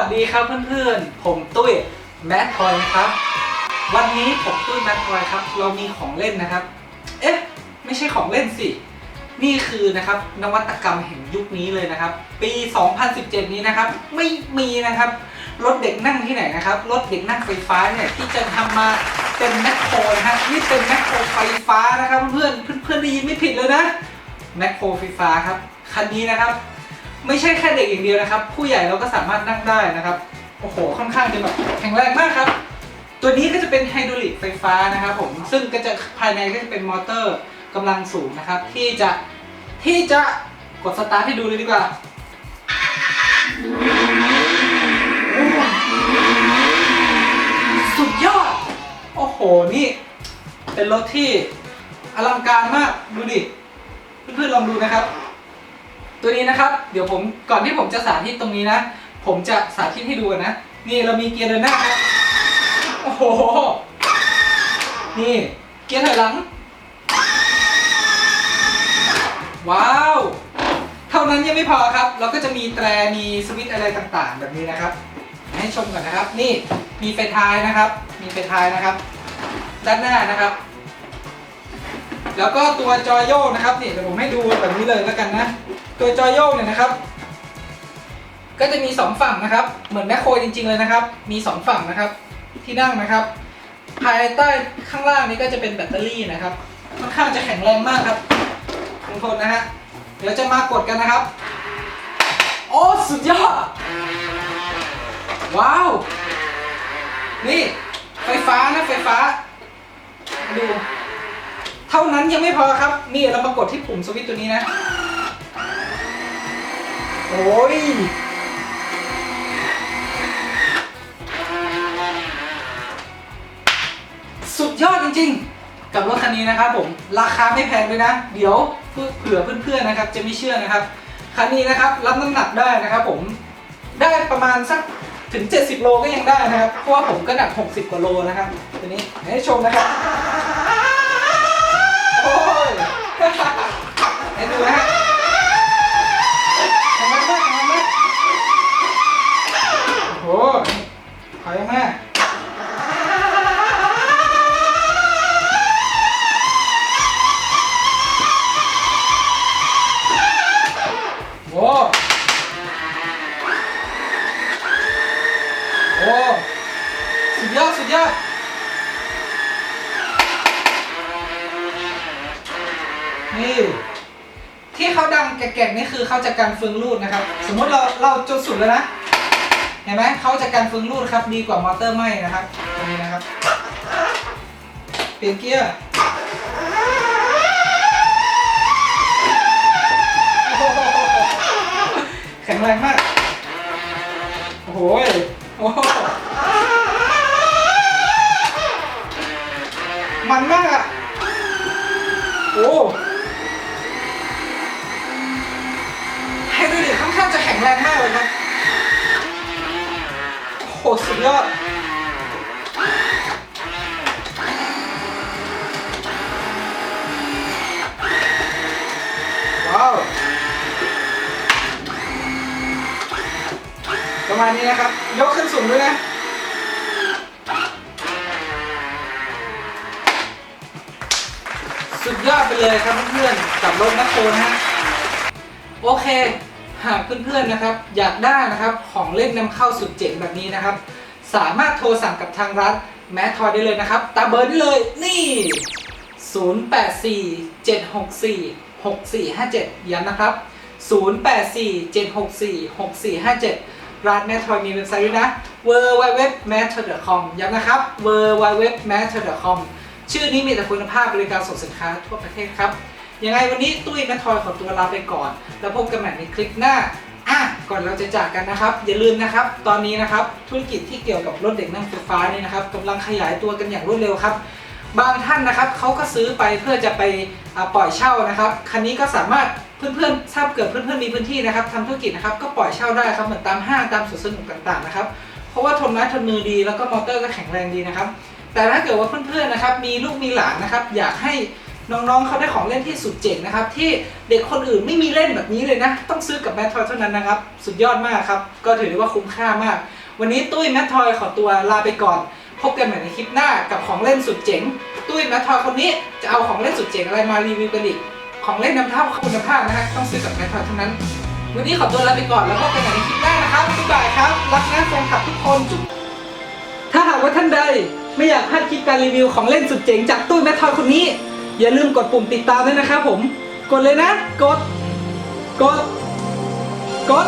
ัสดีครับเพื่อนๆ ผมตุ้ยแมททอยนะครับ วันนี้ผมตุ้ยแมททอยครับ เรามีของเล่นนะครับ เอ๊ะ ไม่ใช่ของเล่นสิ นี่คือนะครับนวัตกรรมแห่งยุคนี้เลยนะครับ ปี 2017 นี้นะครับ ไม่มีนะครับรถเด็กนั่งที่ไหนนะครับรถเด็กนั่งไฟฟ้าเนี่ยที่จะทำมาเป็นแมคโครนะฮะนี่เป็นแมคโครไฟฟ้านะครับเพื่อนเพื่อนๆได้ยินไม่ผิดเลยนะแมคโครไฟฟ้าครับคันนี้นะครับ ไม่ใช่แค่เด็กอย่างเดียวนะครับ ผู้ใหญ่เราก็สามารถนั่งได้นะครับ โอ้โห ค่อนข้างจะแบบแข็งแรงมากครับ ตัวนี้ก็จะเป็นไฮดรอลิกไฟฟ้านะครับผม ซึ่งก็จะภายในก็จะเป็นมอเตอร์กำลังสูงนะครับ ที่จะที่จะกดสตาร์ทให้ดูเลยดีกว่าสุดยอด โอ้โห นี่ เป็นรถที่อลังการมาก ดูดิ เพื่อนๆลองดูนะครับ ตัวนี้นะครับ เดี๋ยวผมก่อนที่ผมจะสาธิตตรงนี้นะ ผมจะสาธิตให้ดูกันนะ นี่เรามีเกียร์เดินหน้าครับโอ้โห นี่เกียร์ถอยหลัง ว้าว เท่านั้นยังไม่พอครับ เราก็จะมีแตรมีสวิตช์อะไรต่างๆ แบบนี้นะครับ ให้ชมก่อนนะครับ นี่มีไฟท้ายนะครับ มีไฟท้ายนะครับ ด้านหน้านะครับ แล้วก็ตัวจอยโยกนะครับนี่เดี๋ยวผมให้ดูแบบนี้เลยแล้วกันนะ ตัวจอยโยกเนี่ยนะครับ ก็จะมีสองฝั่งนะครับ เหมือนแมคโครจริง ๆ เลยนะครับ มีสองฝั่งนะครับ ที่นั่งนะครับ ภายใต้ข้างล่างนี้ก็จะเป็นแบตเตอรี่นะครับค่อนข้างจะแข็งแรงมากครับคงทนนะฮะเดี๋ยวจะมากดกันนะครับ โอ้สุดยอด ว้าว นี่ไฟฟ้านะไฟฟ้า ดู เท่านั้นยังไม่พอครับ นี่เรามากดที่ปุ่มสวิตช์ตัวนี้นะ โอ้ยสุดยอดจริงๆ กับรถคันนี้นะครับผมราคาไม่แพงด้วยนะ เดี๋ยวเผื่อเพื่อนๆนะครับ จะไม่เชื่อนะครับคันนี้นะครับรับน้ำหนักได้นะครับผมได้ประมาณสักถึง 70 โลก็ยังได้นะครับเพราะว่าผมก็หนัก 60 กว่าโลนะครับตัวนี้ให้ชมนะครับ ยอดนี่ที่เขาดังแก่ๆนี่คือเขาจะการเฟืองรูดนะครับ สมมุติเราเราจนสุดแล้วนะเห็นไหมเขาจะการเฟืองรูดครับดีกว่ามอเตอร์ไหมนะครับตรงนี้นะครับ เปลี่ยนเกียร์แข็งแรงมาก มันมากอะ โอ้ไฮดรลิกค่อนข้างจะแข็งแรงมากเลยครับโอ้โหสุดยอดว้าวประมาณนี้นะครับ ยกขึ้นสูงด้วยนะ ยอดไปเลยครับเพื่อนๆกับรถแมคโครนะฮะโอเค หากเพื่อนๆนะครับ อยากได้นะครับของเล่นนำเข้าสุดเจ๋งแบบนี้นะครับ สามารถโทรสั่งกับทางร้านแมททอยได้เลยนะครับ ตามเบอร์นี้เลยนี่ 0847646457 ย้ำนะครับ 0847646457 ร้านแมททอยมีเว็บไซต์ด้วยนะ www.matter.com ย้ำนะครับ www.matter.com ชื่อนี้มีแต่คุณภาพบริการส่งสินค้าทั่วประเทศครับ ยังไงวันนี้ตุ้ยแมททอยขอตัวลาไปก่อน แล้วพบกันใหม่ในคลิปหน้าอะก่อนเราจะจากกันนะครับ อย่าลืมนะครับ ตอนนี้นะครับธุรกิจที่เกี่ยวกับรถเด็กนั่งไฟฟ้านี่นะครับกำลังขยายตัวกันอย่างรวดเร็วครับ บางท่านนะครับเขาก็ซื้อไปเพื่อจะไปปล่อยเช่านะครับคันนี้ก็สามารถเพื่อนๆทราบเกิดเพื่อนๆมีพื้นที่นะครับทำธุรกิจนะครับก็ปล่อยเช่าได้ครับเหมือนตามห้างตามสวนสนุกต่างๆนะครับเพราะว่าทนไม้ทนมือดีแล้วก็มอเตอร์ก็แข็งแรงดีนะครับ แต่ถ้าเกิดว่าเพื่อนๆนะครับมีลูกมีหลานนะครับ อยากให้น้องๆเขาได้ของเล่นที่สุดเจ๋งนะครับ ที่เด็กคนอื่นไม่มีเล่นแบบนี้เลยนะ ต้องซื้อกับแมททอยเท่านั้นนะครับ สุดยอดมากครับ ก็ถือว่าคุ้มค่ามาก วันนี้ตุ้ยแมททอยขอตัวลาไปก่อน พบกันใหม่ในคลิปหน้ากับของเล่นสุดเจ๋ง ตุ้ยแมททอยคนนี้จะเอาของเล่นสุดเจ๋งอะไรมารีวิวกันอีกของเล่นนำเท่าคุณภาพนะฮะต้องซื้อกับแมททอยเท่านั้น วันนี้ขอตัวลาไปก่อนแล้วพบกันใหม่ในคลิปหน้านะครับบ๊ายบายครับรักนะแฟนคลับทุกคนจุ๊บถ้าหากว่าท่านใด ไม่อยากพลาดคลิปการรีวิวของเล่นสุดเจ๋งจากตู้แมททอยคนนี้ อย่าลืมกดปุ่มติดตามด้วยนะครับผม กดเลยนะ กด กด กด